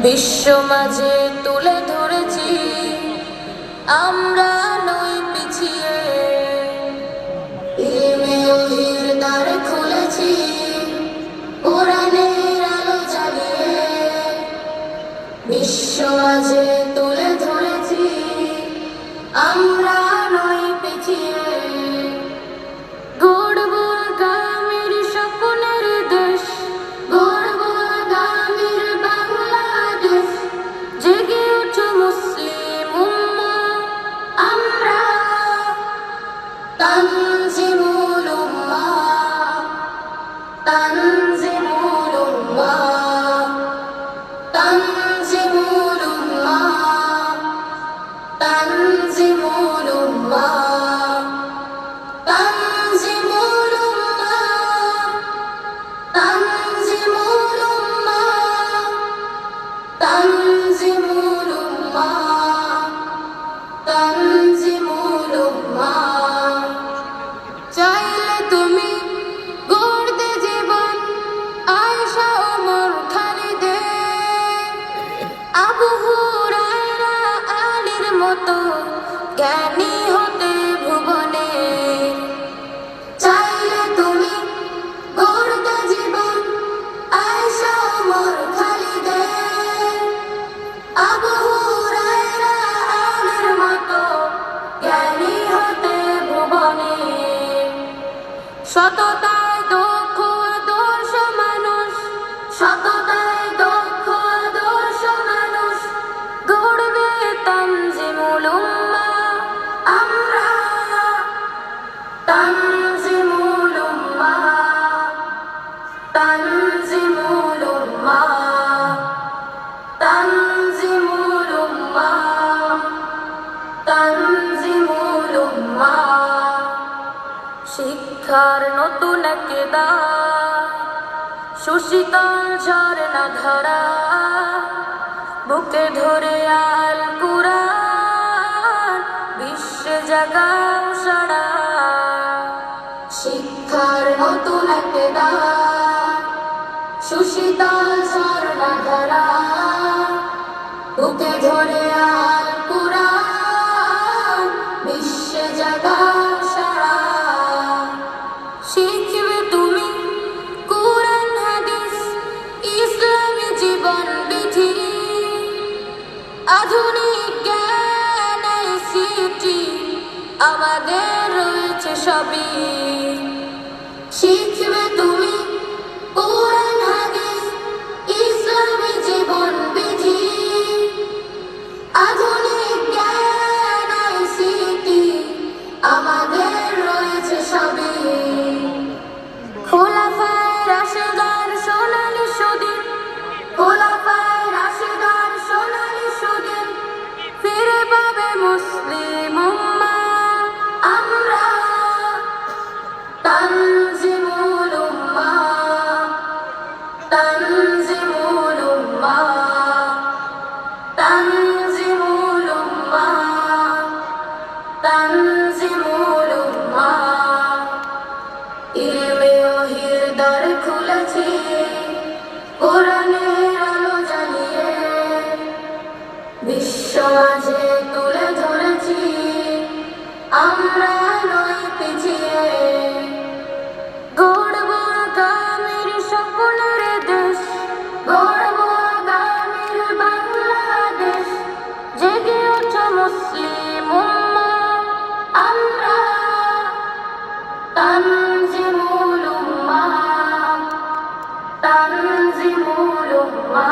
বিশ্ব মাঝে তুলে ধরেছি আমরা নই পিছিয়ে। দ্বার খুলেছি। تنزل الله تنزل الله মতো জ্ঞানী হতে ভুবনে। চাইলে তুমি গড়তে জীবন আয়সা ওমর খালিদের আবু হুরায়রা মতো জ্ঞানী হতে ভুবনে। সততায় দক্ষ শিক্ষার নতুন কেদা সুশীতল ঝর্ণা ধরা, বুকে ধরে আল কুরান বিশ্বে জাগাও সারা। শিক্ষার নতুন কেদা সুশীতল জীবন বিধি আধুনিক জ্ঞান সিটি আমাদের রয়েছে সবই। Muslim বিশ্ব মাঝে তুলে ধরেছি, আমরা নই পিছিয়ে। গড়ব আগামীর স্বপ্নের দেশ, গড়ব আগামীর বাংলাদেশ। জেগে ওঠো মুসলিম আমরা তানজিমুল উম্মা তানজিমুল উম্মা।